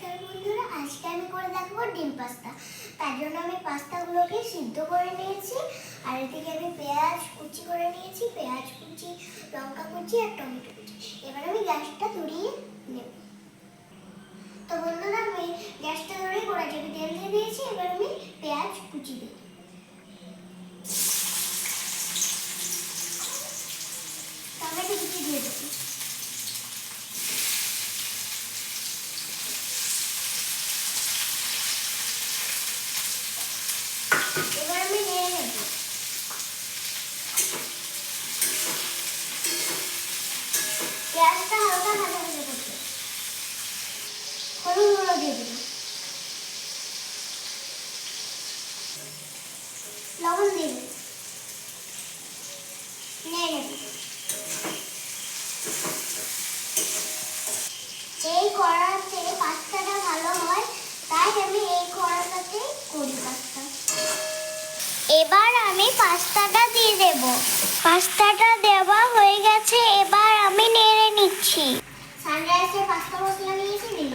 নমস্কার বন্ধুরা, আজকে আমি করে দেখাবো ডিম পাস্তা। তার জন্য আমি পাস্তাগুলোকে সিদ্ধ করে নিয়েছি। আর এদিকে আমি পেঁয়াজ কুচি করে নিয়েছি। পেঁয়াজ কুচি, লঙ্কা কুচি আর টমেটো কুচি। এবার আমি গ্যাসটা ধরিয়ে নেব। তো বন্ধুরা, আমি গ্যাসটা ধরে কড়াচি তেল দিয়ে দিয়েছি। এবার আমি পেঁয়াজ কুচি দিই টমেটো কুচি দিয়ে দেবো এবার আমি নেড়ে নেব পেঁয়াজটা হালকা ভাজা ভাজা করতে হলুদ গুঁড়ো দিয়ে দেবো। লবণ দিয়ে নেড়ে নেব। কড়াতে পাস্তাটা ভালো হয়, তাই আমি এই কড়াটাতে করি পাস্তা। এবার আমি পাস্তাটা দিয়ে দেব। পাস্তাটা দেওয়া হয়ে গেছে, এবার আমি নেড়ে নিচ্ছি। সানরাইজের পাস্তা মশলা নিয়েছি দিয়ে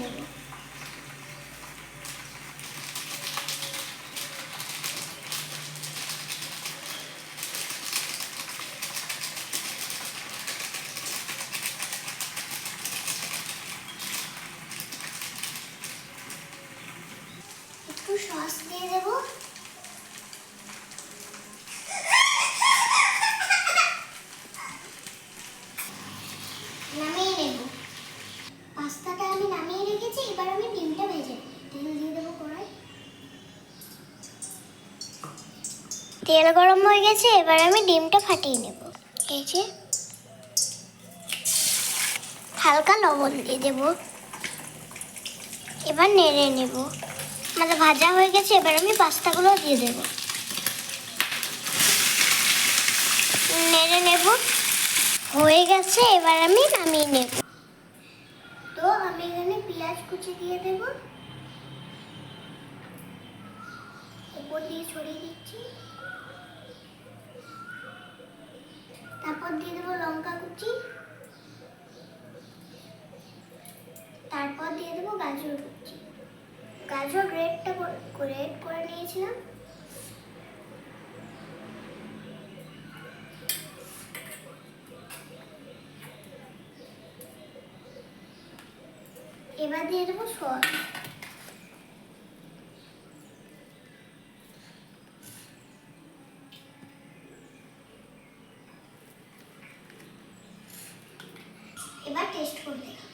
একটু সস দিয়ে দেবো নামিয়ে নেব পাস্তাটা আমি নামিয়ে রেখেছি এবার আমি ডিমটা ভেজে নেব। তেল দিয়ে দেবো কড়াই তেল গরম হয়ে গেছে, এবার আমি ডিমটা ফাটিয়ে নেব। এই যে, হালকা লবণ দিয়ে দেব। এবার নেড়ে নেব। আমাদের ভাজা হয়ে গেছে, এবার আমি পাস্তাগুলো দিয়ে দেব। নেড়ে নেব। হয়ে গেছে, এবার আমি নামিয়ে নেব। তো আমি এখানে পেঁয়াজ কুচি দিয়ে দেব। উপর দিয়ে ছড়িয়ে দিচ্ছি। তারপর দিয়ে দেবো লঙ্কা কুচি। তারপর দিয়ে দেবো গাজর কুচি। গাজর গ্রেটটা গ্রেট করে নিয়েছিলাম। এবার দিয়ে দেবো সস। এবার টেস্ট করে দেখাবো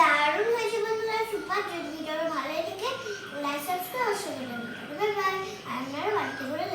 দারুণ হয়েছে বন্ধুরা সুপার যদি ভিডিওটা ভালো লাগে লাইক সাবস্ক্রাইব অবশ্যই করে দেবেন। বাই বাই আপনারা বাড়িতে করে